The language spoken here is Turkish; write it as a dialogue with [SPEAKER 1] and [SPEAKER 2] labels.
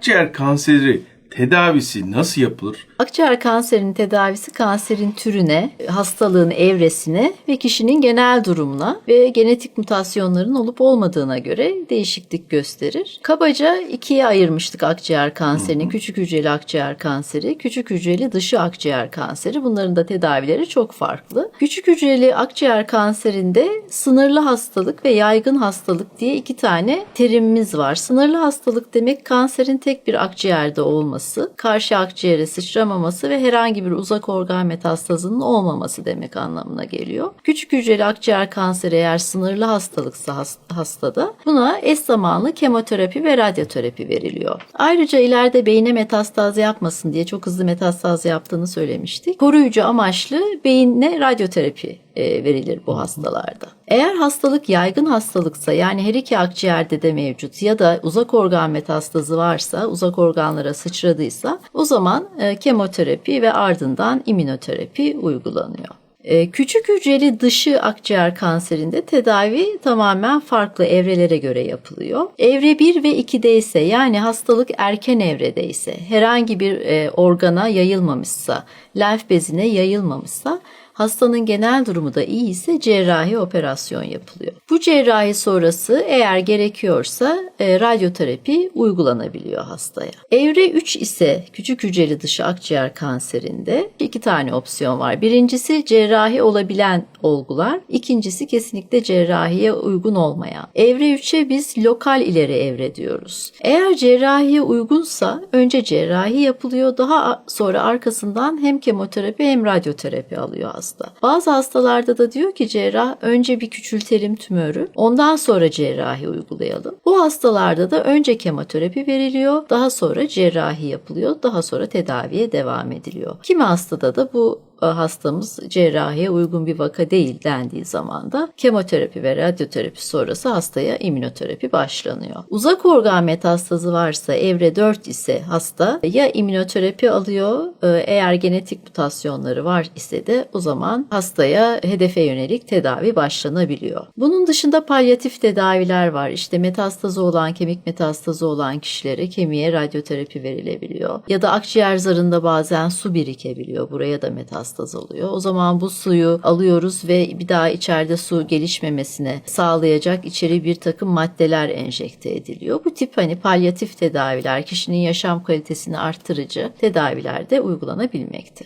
[SPEAKER 1] Akciğer kanseri tedavisi nasıl yapılır?
[SPEAKER 2] Akciğer kanserinin tedavisi kanserin türüne, hastalığın evresine ve kişinin genel durumuna ve genetik mutasyonların olup olmadığına göre değişiklik gösterir. Kabaca ikiye ayırmıştık akciğer kanserini. Küçük hücreli akciğer kanseri, küçük hücreli dışı akciğer kanseri. Bunların da tedavileri çok farklı. Küçük hücreli akciğer kanserinde sınırlı hastalık ve yaygın hastalık diye iki tane terimimiz var. Sınırlı hastalık demek kanserin tek bir akciğerde olması, karşı akciğere sıçramaması ve herhangi bir uzak organ metastazının olmaması demek anlamına geliyor. Küçük hücreli akciğer kanseri eğer sınırlı hastalıksa has- hastada buna eş zamanlı kemoterapi ve radyoterapi veriliyor. Ayrıca ileride beyine metastaz yapmasın diye çok hızlı metastaz yaptığını söylemiştik. Koruyucu amaçlı beyine radyoterapi verilir bu hastalarda. Eğer hastalık yaygın hastalıksa yani her iki akciğerde de mevcut ya da uzak organ metastazı varsa, uzak organlara sıçradıysa o zaman e, kemoterapi ve ardından immünoterapi uygulanıyor. E, Küçük hücreli dışı akciğer kanserinde tedavi tamamen farklı evrelere göre yapılıyor. Evre 1 ve 2'de ise yani hastalık erken evrede ise herhangi bir e, organa yayılmamışsa, lenf bezine yayılmamışsa Hastanın genel durumu da iyi ise cerrahi operasyon yapılıyor. Bu cerrahi sonrası eğer gerekiyorsa e, radyoterapi uygulanabiliyor hastaya. Evre 3 ise küçük hücreli dışı akciğer kanserinde iki tane opsiyon var. Birincisi cerrahi olabilen olgular, ikincisi kesinlikle cerrahiye uygun olmayan. Evre 3'e biz lokal ileri evre diyoruz. Eğer cerrahiye uygunsa önce cerrahi yapılıyor, daha sonra arkasından hem kemoterapi hem radyoterapi alıyor hasta. Bazı hastalarda da diyor ki cerrah önce bir küçültelim tümörü, ondan sonra cerrahi uygulayalım. Bu hastalarda da önce kemoterapi veriliyor, daha sonra cerrahi yapılıyor, daha sonra tedaviye devam ediliyor. Kimi hastada da bu hastamız cerrahiye uygun bir vaka değil dendiği zaman da kemoterapi ve radyoterapi sonrası hastaya immünoterapi başlanıyor. Uzak organ metastazı varsa evre 4 ise hasta ya immünoterapi alıyor e, eğer genetik mutasyonları var ise de o zaman hastaya hedefe yönelik tedavi başlanabiliyor. Bunun dışında palyatif tedaviler var. İşte metastazı olan, kemik metastazı olan kişilere kemiğe radyoterapi verilebiliyor. Ya da akciğer zarında bazen su birikebiliyor. Buraya da metastaz oluyor. O zaman bu suyu alıyoruz ve bir daha içeride su gelişmemesine sağlayacak içeri bir takım maddeler enjekte ediliyor. Bu tip hani palyatif tedaviler kişinin yaşam kalitesini arttırıcı tedaviler de uygulanabilmekte.